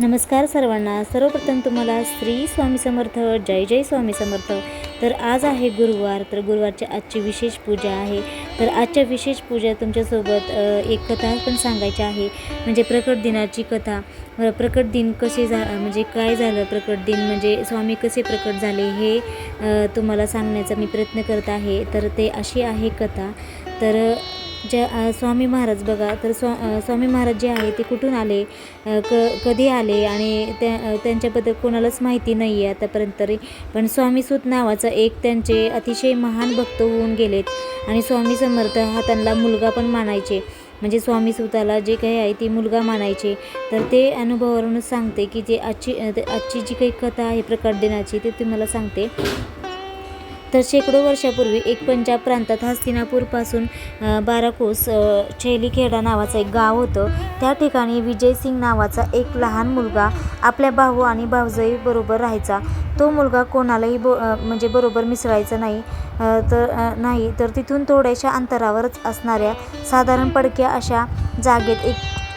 नमस्कार सर्वांना. सर्वप्रथम तुम्हाला श्री स्वामी समर्थ जय जय स्वामी समर्थ. तर आज आहे गुरुवार तर गुरुवारची आजची विशेष पूजा आहे. तर आजच्या विशेष पूजा तुमच्यासोबत एक कथा पण सांगायची आहे. म्हणजे प्रकट दिनाची कथा. प्रकट दिन कसे झा म्हणजे काय झालं प्रकट दिन? म्हणजे स्वामी कसे प्रकट झाले हे तुम्हाला सांगण्याचा मी प्रयत्न करत आहे. तर ते अशी आहे कथा. तर ज्या स्वामी महाराज बघा तर स्वा स्वामी महाराज जे आहे ते कुठून आले? क कधी आले? आणि त्या त्यांच्याबद्दल कोणालाच माहिती नाही आहे आतापर्यंत तरी. पण स्वामीसूत नावाचा एक त्यांचे अतिशय महान भक्त होऊन गेलेत. आणि स्वामी समर्थ हा त्यांना मुलगा पण मानायचे. म्हणजे स्वामी सुताला जे काही आहे ती मुलगा मानायचे. तर ते अनुभवावरूनच सांगते की जे आजची ते- आजची जी काही कथा आहे प्रकट देण्याची ते तुम्हाला सांगते. तर शेकडो वर्षापूर्वी एक पंजाब प्रांतात हस्तिनापूरपासून बाराकोस बारा कोस छेलीखेडा नावाचं एक गाव होतं. त्या ठिकाणी विजयसिंग नावाचा एक लहान मुलगा आपल्या भाऊ आणि भावजाई बरोबर राहायचा. तो मुलगा कोणालाही बो म्हणजे बरोबर मिसळायचा नाही तर नाही. तर तिथून थोड्याशा अंतरावरच असणाऱ्या साधारण पडक्या अशा जागेत एक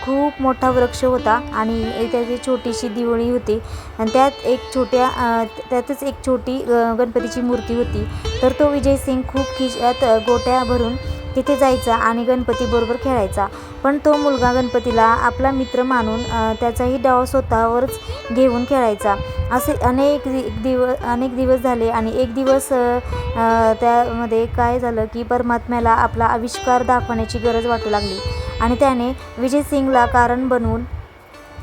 खूप मोठा वृक्ष होता आणि त्याची छोटीशी दिवळी होती आणि त्यात एक छोट्या त्यातच एक छोटी गणपतीची मूर्ती होती. तर तो विजयसिंग खूप खिशात गोट्या भरून तिथे जायचा आणि गणपतीबरोबर खेळायचा. पण तो मुलगा गणपतीला आपला मित्र मानून त्याचाही डाव स्वतःवरच घेऊन खेळायचा. असे अनेक दिवस दिव अनेक दिवस झाले आणि एक दिवस त्यामध्ये काय झालं की परमात्म्याला आपला आविष्कार दाखवण्याची गरज वाटू लागली. आणि त्याने विजय सिंगला कारण बनवून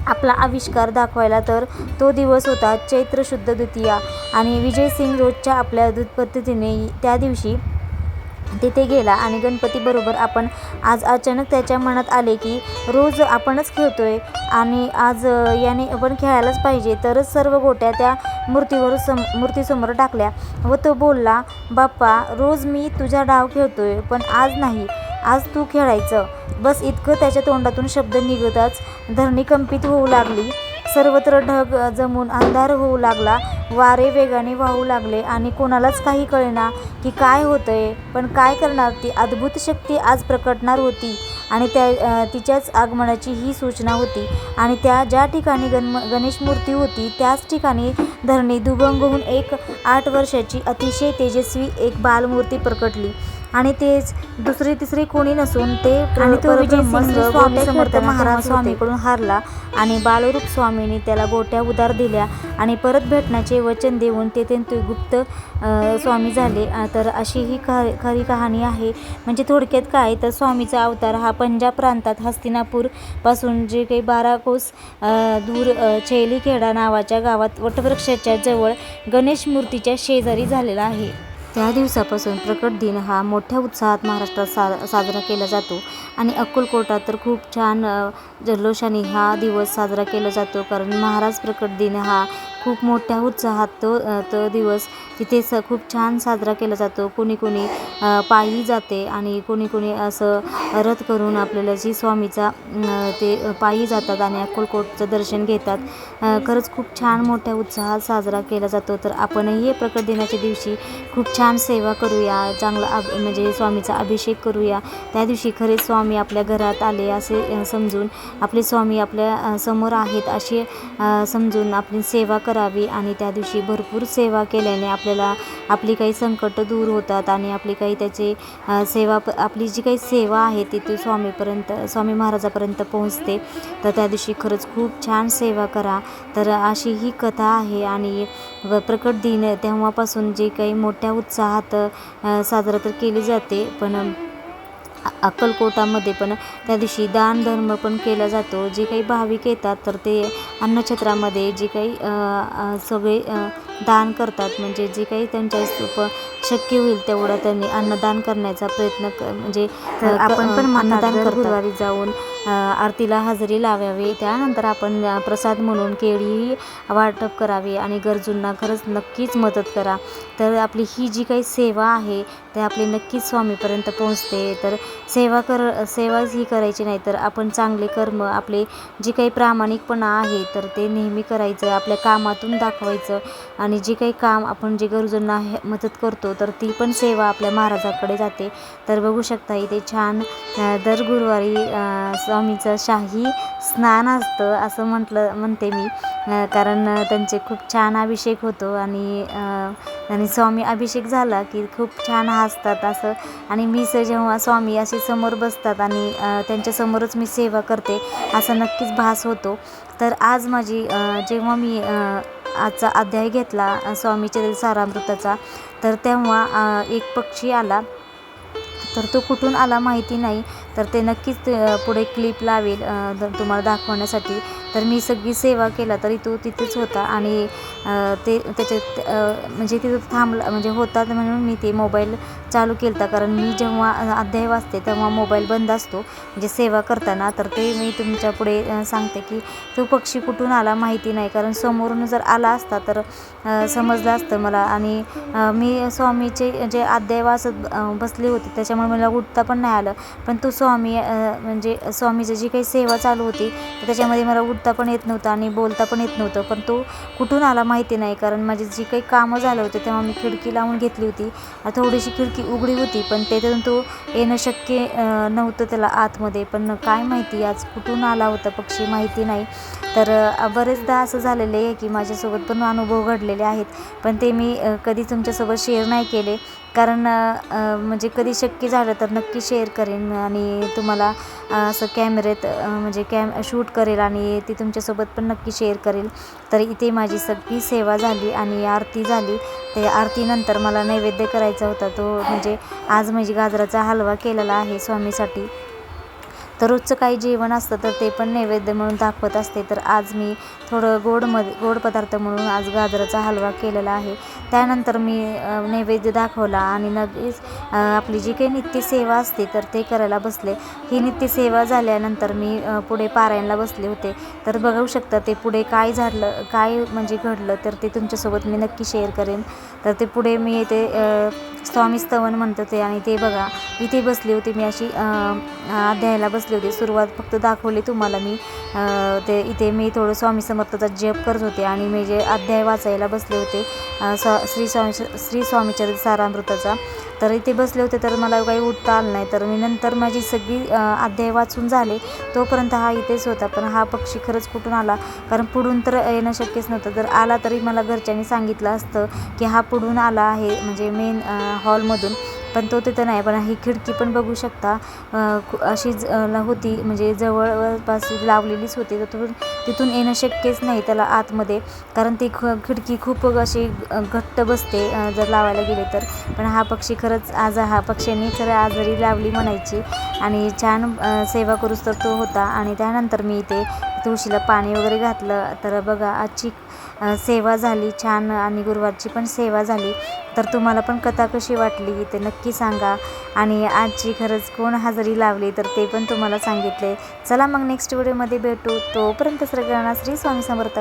आपला आविष्कार दाखवायला तर तो दिवस होता चैत्र शुद्ध द्वितीया. आणि विजयसिंग रोजच्या आपल्या दूध पद्धतीने त्या दिवशी तिथे गेला आणि गणपतीबरोबर आपण आज अचानक त्याच्या मनात आले की रोज आपणच खेळतोय आणि आज याने आपण खेळायलाच पाहिजे. तरच सर्व गोट्या त्या मूर्तीवर सम मूर्तीसमोर टाकल्या व तो बोलला बाप्पा रोज मी तुझा डाव खेळतोय पण आज नाही. आज तू खेळायचं. बस इतकं त्याच्या तोंडातून शब्द निघताच धरणी कंपित होऊ लागली. सर्वत्र ढग जमून अंधार होऊ लागला. वारे वेगाने वाहू लागले आणि कोणालाच काही कळेना की काय होतंय. पण काय करणार ती अद्भुत शक्ती आज प्रकटणार होती आणि त्या तिच्याच आगमनाची ही सूचना होती. आणि त्या ज्या ठिकाणी गण गणेश मूर्ती होती त्याच ठिकाणी धरणी दुभंग होऊन एक आठ वर्षाची अतिशय तेजस्वी एक बालमूर्ती प्रकटली. आणि तेच दुसरी तिसरी कोणी नसून ते आणि तो विजय स्वामी समर्थ महाराज स्वामीकडून हारला आणि बालरूप स्वामींनी त्याला गोट्या उदार दिल्या आणि परत भेटण्याचे वचन देऊन ते ते गुप्त स्वामी झाले. तर अशी ही खरी खरी कहाणी आहे. म्हणजे थोडक्यात काय? तर स्वामीचा अवतार हा पंजाब प्रांतात हस्तिनापूरपासून जे काही बारा कोस दूर अ, छेलीखेडा नावाच्या गावात वटवृक्षाच्या जवळ गणेश मूर्तीच्या शेजारी झालेला आहे. त्या दिवसापासून प्रकट दिन हा मोठ्या उत्साहात महाराष्ट्रात सा साजरा केला जातो. आणि अक्कलकोटात तर खूप छान जल्लोषाने हा दिवस साजरा केला जातो. कारण महाराज प्रकट दिन हा खूप मोठ्या उत्साहात तो तो दिवस तिथे स खूप छान साजरा केला जातो. कोणी कोणी पायी जाते आणि कोणी कोणी असं रथ करून आपल्याला जी स्वामीचा ते पायी जातात आणि अक्कलकोटचं दर्शन घेतात. खरंच खूप छान मोठ्या उत्साहात साजरा केला जातो. तर आपणही हे प्रकट दिनाच्या दिवशी खूप छान सेवा करूया चांगला अभ म्हणजे स्वामीचा अभिषेक करूया. त्या दिवशी खरे स्वामी आपल्या घरात आले असे समजून आपले स्वामी आपल्यासमोर आहेत असे समजून आपली सेवा कर करावी आणि त्या दिवशी भरपूर सेवा केल्याने आपल्याला आपली काही संकटं दूर होतात आणि आपली काही त्याचे सेवा प आपली जी काही सेवा आहे ती ती स्वामीपर्यंत स्वामी महाराजापर्यंत पोहोचते. तर त्या दिवशी खरंच खूप छान सेवा करा. तर अशी ही कथा आहे आणि व प्रकट दिन तेव्हापासून जे काही मोठ्या उत्साहात साजरा तर केली जाते पण अक्कलकोटामध्ये पण त्या दिवशी दान धर्म पण केला जातो. जे काही भाविक येतात तर ते अन्नछत्रामध्ये जे काही सगळे दान करतात. म्हणजे जे काही त्यांच्या शक्य होईल तेवढं त्यांनी अन्नदान करण्याचा प्रयत्न क म्हणजे आपण पण अन्नदान गुरुवारी जाऊन आरतीला हजेरी लावावी. त्यानंतर आपण प्रसाद म्हणून केळीही वाटप करावे आणि गरजूंना खरंच नक्कीच मदत करा. तर आपली ही जी काही सेवा आहे ते आपली नक्कीच स्वामीपर्यंत पोहोचते. तर सेवा कर सेवाच ही करायची नाही तर आपण चांगले कर्म आपले जे काही प्रामाणिकपणा आहे तर ते नेहमी करायचं आपल्या कामातून दाखवायचं. आणि जे काही काम आपण जे गरजूंना हे मदत करतो तर ती पण सेवा आपल्या महाराजाकडे जाते. तर बघू शकता इथे छान दर गुरुवारी अ, स्वामीचं शाही स्नान असतं असं म्हटलं म्हणते मी. कारण त्यांचे खूप छान अभिषेक होतो आणि आणि स्वामी अभिषेक झाला की खूप छान हसतात असं. आणि मी स जेव्हा स्वामी असे समोर बसतात आणि त्यांच्यासमोरच मी सेवा करते असा नक्कीच भास होतो. तर आज माझी जेव्हा मी आजचा अध्याय घेतला स्वामीच्या सारामृताचा तर तेव्हा एक पक्षी आला. तर तो कुठून आला माहिती नाही तर ते नक्कीच पुढे क्लिप लावेल तुम्हाला दाखवण्यासाठी. तर मी सगळी सेवा केला तरी तो तिथेच होता आणि ते त्याच्यात म्हणजे तिथं थांबला म्हणजे होता म्हणून मी ते मोबाईल चालू केला होता कारण मी जेव्हा अध्याय वाचते तेव्हा मोबाईल बंद असतो. म्हणजे सेवा करताना. तर ते मी तुमच्यापुढे सांगते की तो पक्षी कुठून आला माहिती नाही. कारण समोरून जर आला असता तर समजलं असतं मला. आणि मी स्वामीचे जे अध्याय वाचत बसले होते त्याच्यामुळे मला उठता पण नाही आलं. पण तो स्वामी म्हणजे स्वामीची जी काही सेवा चालू होती तर त्याच्यामध्ये मला उठता पण येत नव्हतं आणि बोलता पण येत नव्हतं. पण तो कुठून आला माहिती नाही. कारण माझी जी काही कामं झालं होते तेव्हा मी खिडकी लावून घेतली होती. थोडीशी खिडकी उघडी होती पण त्याच्यातून तो येणं शक्य नव्हतं त्याला आतमध्ये. पण काय माहिती आज कुठून आला होता पक्षी माहिती नाही. तर बरेचदा असं झालेलं आहे की माझ्यासोबत पण अनुभव घडलेले आहेत. पण ते मी कधी तुमच्यासोबत शेअर नाही केले. कारण म्हणजे कधी शक्य झालं तर नक्की शेअर करेन आणि तुम्हाला असं कॅमेऱ्यात म्हणजे कॅम शूट करेल आणि ती तुमच्यासोबत पण नक्की शेअर करेल. तर इथे माझी सगळी सेवा झाली आणि आरती झाली. ते आरतीनंतर मला नैवेद्य करायचा होता. तो म्हणजे आज माझी गाजराचा हलवा केलेला आहे स्वामीसाठी. तर रोजचं काही जेवण असतं तर ते पण नैवेद्य म्हणून दाखवत असते. तर आज मी थोडं गोडमध्ये गोड पदार्थ म्हणून आज गाजराचा हलवा केलेला आहे. त्यानंतर मी नैवेद्य दाखवला आणि लगेच आपली जी काही नित्यसेवा असते तर ते करायला बसले. ही नित्यसेवा झाल्यानंतर मी पुढे पारायणला बसले होते. तर बघू शकता ते पुढे काय झालं काय म्हणजे घडलं तर ते तुमच्यासोबत मी नक्की शेअर करेन. तर ते पुढे मी ते स्वामी स्तवन म्हणत होते आणि ते बघा. इथे बसली होती मी अशी अध्यायाला बस बसले होते सुरुवात फक्त दाखवली तुम्हाला मी. ते इथे मी थोडं स्वामी समर्थाचा जप करत होते आणि मी जे अध्याय वाचायला बसले होते स्वा श्री स्वामी श्री स्वामीचरित सारामृताचा. तर इथे बसले होते तर मला काही उठता आलं नाही. तर मी नंतर माझी सगळी अध्याय वाचून झाले. तोपर्यंत हा इथेच होता. पण हा पक्षी खरंच कुठून आला? कारण पुढून तर येणं शक्यच नव्हतं. जर आला तरी मला घरच्यांनी सांगितलं असतं की हा पुढून आला आहे म्हणजे मेन हॉलमधून पण तो तिथं नाही पण ही खिडकी पण बघू शकता. अशी ज- होती म्हणजे जवळपास लावलेलीच होती. तर तिथून तिथून येणं शक्यच नाही त्याला आतमध्ये कारण ती ख खिडकी खूप अशी घट्ट बसते जर लावायला गेले तर. पण हा पक्षी खरंच आज हा पक्ष्यांनी खरं आजारी लावली म्हणायची आणि छान सेवा करूच तर तो होता. आणि त्यानंतर मी इथे तुळशीला पाणी वगैरे घातलं तर बघा आजची सेवा झाली छान आणि गुरुवारची पण सेवा झाली. तर तुम्हाला पण कथा कशी वाटली ते नक्की सांगा. आणि आजची खरंच कोण हजेरी लावली तर ते पण तुम्हाला सांगितले. चला मग नेक्स्ट व्हिडिओमध्ये भेटू. तोपर्यंत सगळ्यांना श्री स्वामी समर्थ.